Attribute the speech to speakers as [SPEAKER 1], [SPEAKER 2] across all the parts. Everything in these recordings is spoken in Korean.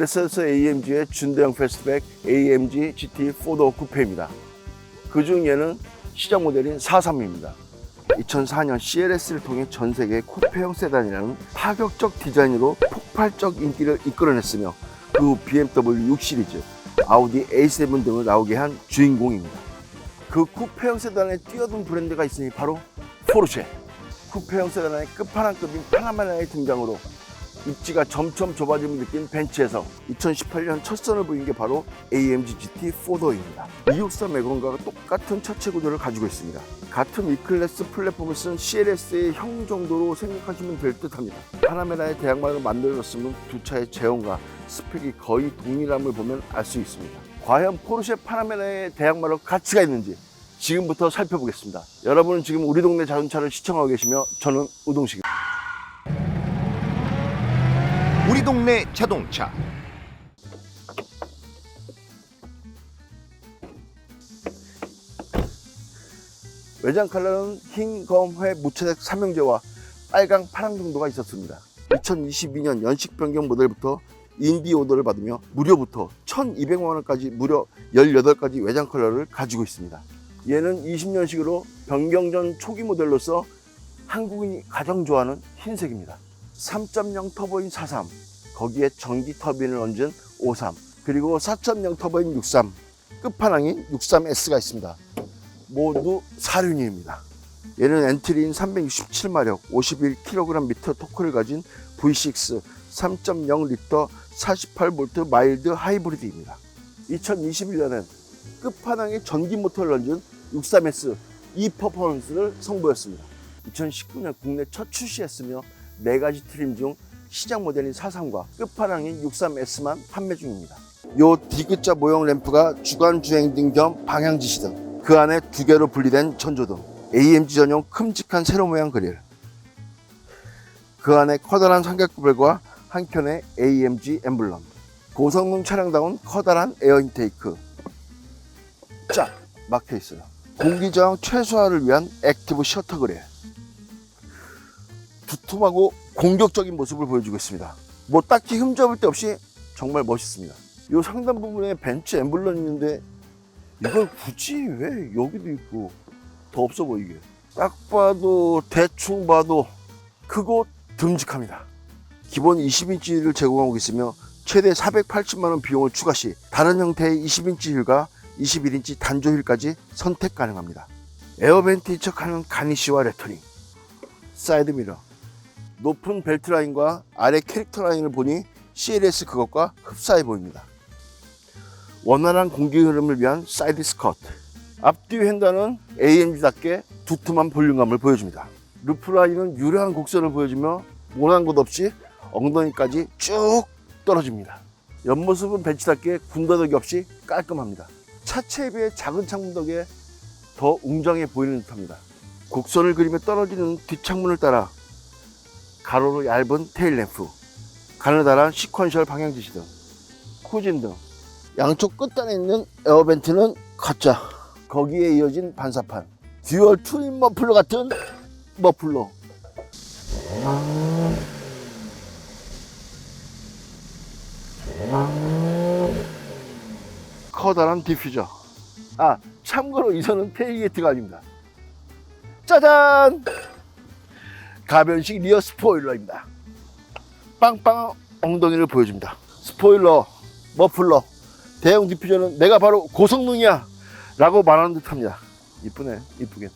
[SPEAKER 1] 메르세데스 AMG의 준대형 패스트백 AMG GT 4도어 쿠페입니다. 그 중 얘는 시장 모델인 43입니다. 2004년 CLS를 통해 전 세계 쿠페형 세단이라는 파격적 디자인으로 폭발적 인기를 이끌어냈으며 그 후 BMW 6 시리즈, 아우디 A7 등을 나오게 한 주인공입니다. 그 쿠페형 세단에 뛰어든 브랜드가 있으니 바로 포르쉐. 쿠페형 세단의 끝판왕급인 파나메라의 등장으로 입지가 점점 좁아짐을 느낀 벤츠에서 2018년 첫 선을 보인 게 바로 AMG GT 4도어입니다. 263 매건과 똑같은 차체 구조를 가지고 있습니다. 같은 E클래스 플랫폼을 쓴 CLS의 형 정도로 생각하시면 될 듯합니다. 파나메라의 대항마를 만들어졌으면 두 차의 제형과 스펙이 거의 동일함을 보면 알 수 있습니다. 과연 포르쉐 파나메라의 대항마로 가치가 있는지 지금부터 살펴보겠습니다. 여러분은 지금 우리 동네 자동차를 시청하고 계시며 저는 우동식입니다.
[SPEAKER 2] 우리 동네 자동차
[SPEAKER 1] 외장 컬러는 흰, 검, 회, 무채색 삼형제와 빨강, 파랑 정도가 있었습니다. 2022년 연식 변경 모델부터 인디 오더를 받으며 무료부터 1,200만 원까지 무려 18가지 외장 컬러를 가지고 있습니다. 얘는 20년식으로 변경 전 초기 모델로서 한국인이 가장 좋아하는 흰색입니다. 3.0 터보인 43, 거기에 전기 터빈을 얹은 53, 그리고 4.0 터보인 63, 끝판왕인 63S가 있습니다. 모두 사륜이입니다. 얘는 엔트리인 367마력, 51kg 토크를 가진 V6 3.0L 48V 마일드 하이브리드입니다. 2021년엔 끝판왕의 전기 모터를 얹은 63S E 퍼포먼스를 선보였습니다. 2019년 국내 첫 출시했으며 4가지 트림 중 시장 모델인 43과 끝판왕인 63S만 판매 중입니다. 요 D자 모형 램프가 주간 주행 등 겸 방향 지시 등 그 안에 두 개로 분리된 천조등 AMG 전용 큼직한 세로 모양 그릴 그 안에 커다란 삼각구별과 한켠에 AMG 엠블럼 고성능 차량다운 커다란 에어 인테이크. 쫙 막혀 있어요. 공기 저항 최소화를 위한 액티브 셔터 그릴 두툼하고 공격적인 모습을 보여주고 있습니다. 뭐 딱히 흠잡을 데 없이 정말 멋있습니다. 이 상단 부분에 벤츠 엠블럼 있는데 이걸 굳이 왜 여기도 있고 더 없어 보이게? 딱 봐도 대충 봐도 크고 듬직합니다. 기본 20인치를 제공하고 있으며 최대 480만원 비용을 추가 시 다른 형태의 20인치 휠과 21인치 단조 휠까지 선택 가능합니다. 에어벤트 인척하는 가니쉬와 레터링 사이드 미러 높은 벨트 라인과 아래 캐릭터 라인을 보니 CLS 그것과 흡사해 보입니다. 원활한 공기 흐름을 위한 사이드 스커트. 앞뒤 휀다는 AMG답게 두툼한 볼륨감을 보여줍니다. 루프 라인은 유려한 곡선을 보여주며 모난 곳 없이 엉덩이까지 쭉 떨어집니다. 옆모습은 벤츠답게 군더더기 없이 깔끔합니다. 차체에 비해 작은 창문 덕에 더 웅장해 보이는 듯합니다. 곡선을 그리며 떨어지는 뒷창문을 따라 가로로 얇은 테일 램프 가느다란 시퀀셜 방향 지시 등 후진 등. 양쪽 끝단에 있는 에어벤트는 가짜. 거기에 이어진 반사판 듀얼 트윈 머플러 같은 머플러. 커다란 디퓨저. 아 참고로 이 선은 테일게이트가 아닙니다. 짜잔 가변식 리어 스포일러입니다. 빵빵 엉덩이를 보여줍니다. 스포일러 머플러. 대형 디퓨저는 내가 바로 고성능이야 라고 말하는 듯 합니다. 이쁘네 이쁘게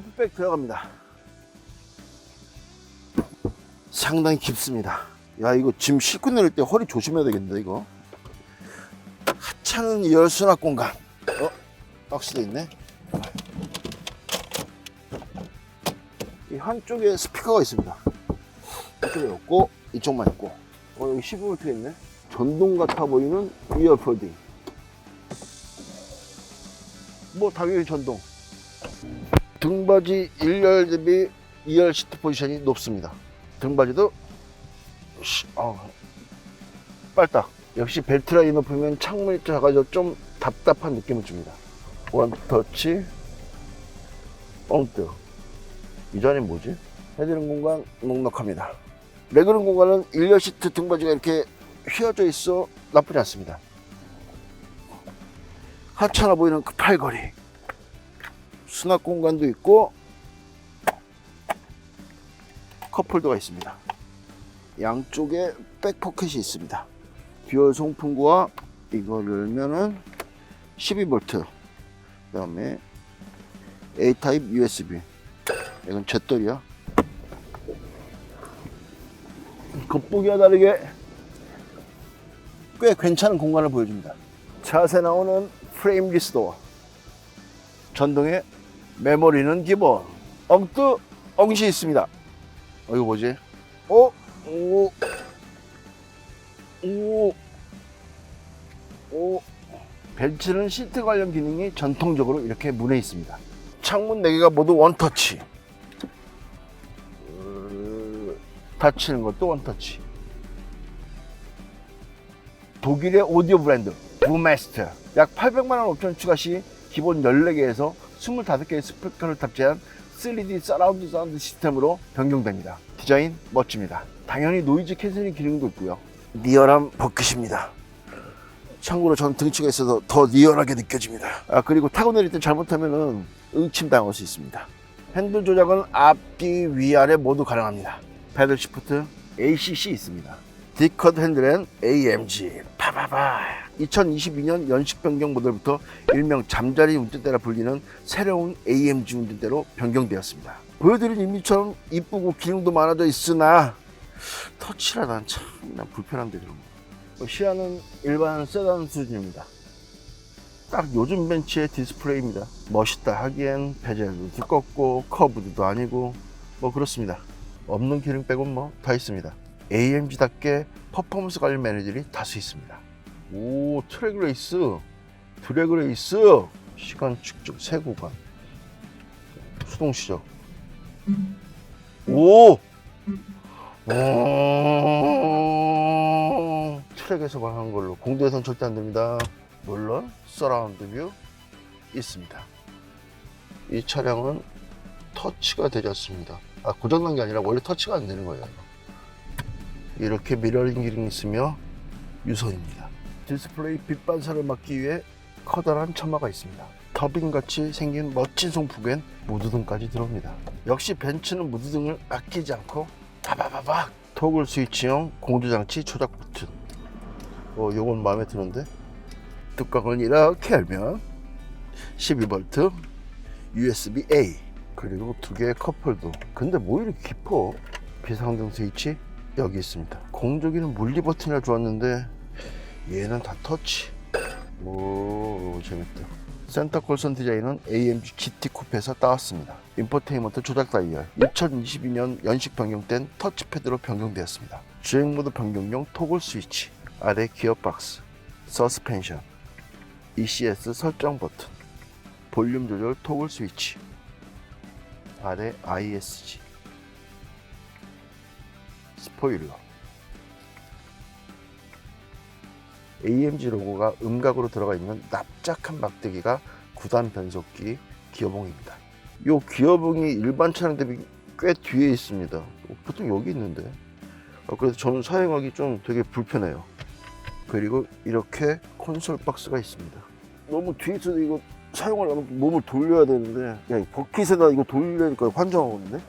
[SPEAKER 1] 골프백 들어갑니다. 상당히 깊습니다. 야 이거 짐 싣고 내릴 때 허리 조심해야 되겠는데 이거? 하찮은 2열 수납 공간. 어? 박스도 있네. 이 한쪽에 스피커가 있습니다. 이쪽에 없고 이쪽만 있고. 어 여기 15V 있네. 전동 같아 보이는 이어 폴딩. 뭐 당연히 전동. 등받이 1열 대비 2열 시트 포지션이 높습니다. 등받이도 시- 어, 빨딱. 역시 벨트 라인 높으면 창문이 작아져 좀 답답한 느낌을 줍니다. 원터치, 뻥뜨. 이 자리 뭐지? 헤드룸 공간 넉넉합니다. 레그룸 공간은 1열 시트 등받이가 이렇게 휘어져 있어 나쁘지 않습니다. 하찮아 보이는 그 팔걸이. 수납 공간도 있고 컵홀더가 있습니다. 양쪽에 백포켓이 있습니다. 듀얼 송풍구와 이걸 열면은 12V 그다음에 A 타입 USB 이건 잿돌이야. 겉보기와 다르게 꽤 괜찮은 공간을 보여줍니다. 차세 나오는 프레임 리스도어 전동의 메모리는 기본 엉뜨 엉시 있습니다. 어 이거 뭐지? 어? 오, 오, 오. 벤츠는 시트 관련 기능이 전통적으로 이렇게 문에 있습니다. 창문 4개가 모두 원터치. 어, 닫히는 것도 원터치. 독일의 오디오 브랜드 부메스터 약 800만 원 옵션 추가 시 기본 14개에서 25개의 스피커를 탑재한 3D 서라운드 사운드 시스템으로 변경됩니다. 디자인 멋집니다. 당연히 노이즈 캔슬링 기능도 있고요. 리얼한 버킷입니다. 참고로 전 등치가 있어서 더 리얼하게 느껴집니다. 아 그리고 타고 내릴 때 잘못하면은 응침 당할 수 있습니다. 핸들 조작은 앞뒤 위아래 모두 가능합니다. 패들 시프트 ACC 있습니다. 디컷 핸들엔 AMG 파바바 2022년 연식 변경 모델부터 일명 잠자리 운전대라 불리는 새로운 AMG 운전대로 변경되었습니다. 보여드린 이미처럼 이쁘고 기능도 많아져 있으나 터치라 난 참 난 불편한데 그런 거. 뭐 시야는 일반 세단 수준입니다. 딱 요즘 벤츠의 디스플레이입니다. 멋있다 하기엔 베젤도 두껍고 커브도 아니고 뭐 그렇습니다. 없는 기능 빼곤 뭐 다 있습니다. AMG답게 퍼포먼스 관련 매니저들이 다수 있습니다. 오 트랙 레이스, 드래그 레이스, 시간 축적 세 구간, 수동 시작. 오, 오, 트랙에서만 하는 걸로 공도에선 절대 안 됩니다. 물론 서라운드 뷰 있습니다. 이 차량은 터치가 되지 않습니다. 아 고장난 게 아니라 원래 터치가 안 되는 거예요. 이렇게 미러링 기능이 있으며 유선입니다. 디스플레이 빛 반사를 막기 위해 커다란 천마가 있습니다. 더빙같이 생긴 멋진 송풍엔 무드등까지 들어옵니다. 역시 벤츠는 무드등을 아끼지 않고 바바바박 토글 스위치형 공조장치 조작 버튼 어, 요건 마음에 드는데 뚜껑을 이렇게 열면 12V USB-A 그리고 두 개의 컵홀더 근데 뭐 이렇게 깊어 비상등 스위치 여기 있습니다. 공조기는 물리 버튼이라 좋았는데 얘는 다 터치. 오 재밌다. 센터 콜선 디자인은 AMG GT 쿠페에서 따왔습니다. 인포테인먼트 조작 다이얼. 2022년 연식 변경된 터치패드로 변경되었습니다. 주행 모드 변경용 토글 스위치 아래 기어박스 서스펜션 ECS 설정 버튼 볼륨 조절 토글 스위치 아래 ISG 스포일러 AMG 로고가 음각으로 들어가 있는 납작한 막대기가 9단 변속기 기어봉입니다. 이 기어봉이 일반 차량 대비 꽤 뒤에 있습니다. 보통 여기 있는데 어, 그래서 저는 사용하기 좀 되게 불편해요. 그리고 이렇게 콘솔 박스가 있습니다. 너무 뒤에 있어서 이거 사용하려면 몸을 돌려야 되는데 야, 버킷에다 이거 돌리려니까 환장하거든요.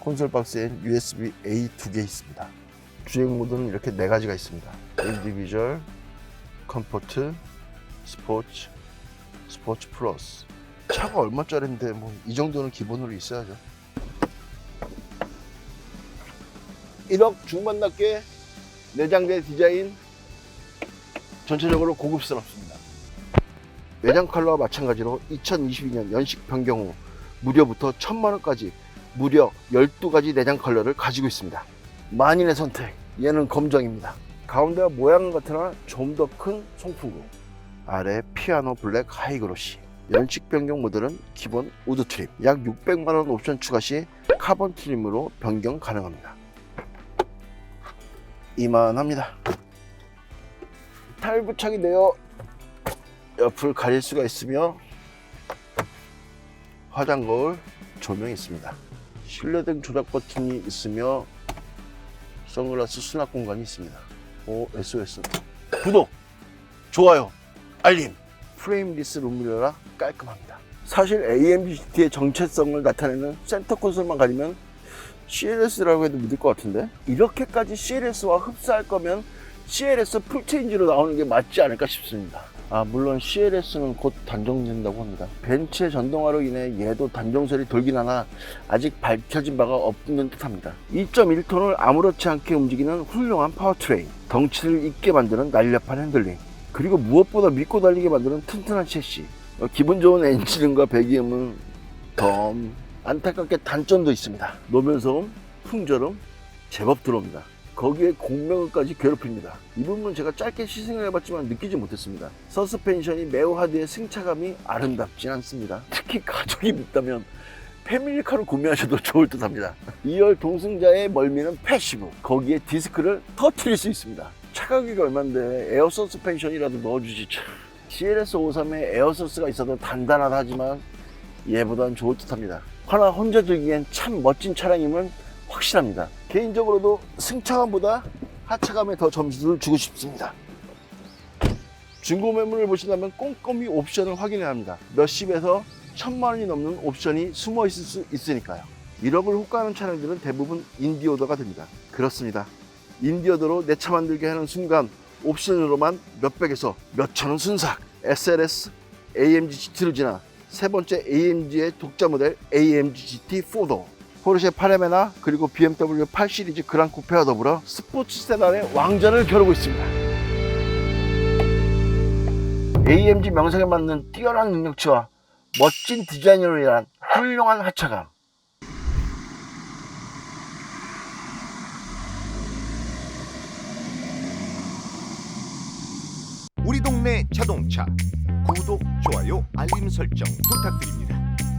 [SPEAKER 1] 콘솔 박스엔 USB A 두 개 있습니다. 주행 모드는 이렇게 네 가지가 있습니다. 인디비주얼, 컴포트, 스포츠, 스포츠 플러스. 차가 얼마짜리인데 뭐 이 정도는 기본으로 있어야죠. 1억 중반답게 내장재 디자인 전체적으로 고급스럽습니다. 외장 컬러와 마찬가지로 2022년 연식 변경 후 무료부터 1000만 원까지 무려 12가지 내장 컬러를 가지고 있습니다. 만인의 선택, 얘는 검정입니다. 가운데가 모양은 같으나 좀 더 큰 송풍구. 아래 피아노 블랙 하이그로시. 연식 변경 모델은 기본 우드 트림. 약 600만 원 옵션 추가 시 카본 트림으로 변경 가능합니다. 이만합니다. 타일 부착이 되어 옆을 가릴 수가 있으며 화장 거울 조명이 있습니다. 실내등 조작 버튼이 있으며 선글라스 수납 공간이 있습니다. 오 SOS 구독 좋아요 알림 프레임리스 룸미러라 깔끔합니다. 사실 AMG GT의 정체성을 나타내는 센터 콘솔만 가리면 CLS라고 해도 믿을 것 같은데 이렇게까지 CLS와 흡사할 거면 CLS 풀체인지로 나오는 게 맞지 않을까 싶습니다. 아 물론 CLS는 곧 단종된다고 합니다. 벤츠의 전동화로 인해 얘도 단종설이 돌긴 하나 아직 밝혀진 바가 없는 듯합니다. 2.1톤을 아무렇지 않게 움직이는 훌륭한 파워트레인, 덩치를 있게 만드는 날렵한 핸들링, 그리고 무엇보다 믿고 달리게 만드는 튼튼한 셰시, 어, 기분 좋은 엔진음과 배기음은 덤 안타깝게 단점도 있습니다. 노면소음, 풍절음 제법 들어옵니다. 거기에 공명을까지 괴롭힙니다. 이 부분은 제가 짧게 시승을 해봤지만 느끼지 못했습니다. 서스펜션이 매우 하드해 승차감이 아름답진 않습니다. 특히 가족이 있다면 패밀리카를 구매하셔도 좋을 듯 합니다. 2열 동승자의 멀미는 패시브. 거기에 디스크를 터트릴 수 있습니다. 차 가격이 얼만데 에어 서스펜션이라도 넣어주지. 참. CLS53에 에어 서스가 있어도 단단하다 하지만 얘보단 좋을 듯 합니다. 하나 혼자 들기엔 참 멋진 차량임은 확실합니다. 개인적으로도 승차감보다 하차감에 더 점수를 주고 싶습니다. 중고 매물을 보신다면 꼼꼼히 옵션을 확인해야 합니다. 몇십에서 천만 원이 넘는 옵션이 숨어 있을 수 있으니까요. 1억을 호가하는 차량들은 대부분 인디오더가 됩니다. 그렇습니다. 인디오더로 내 차 만들게 하는 순간 옵션으로만 몇백에서 몇천 원 순삭. SLS, AMG GT를 지나 세 번째 AMG의 독자 모델 AMG GT 4도. 포르쉐 파네메나 그리고 BMW 8 시리즈 그랑 쿠페와 더불어 스포츠 세단의 왕좌를 겨루고 있습니다. AMG 명성에 맞는 뛰어난 능력치와 멋진 디자인으로 인한 훌륭한 하차감.
[SPEAKER 2] 우리 동네 자동차 구독, 좋아요, 알림 설정 부탁드립니다.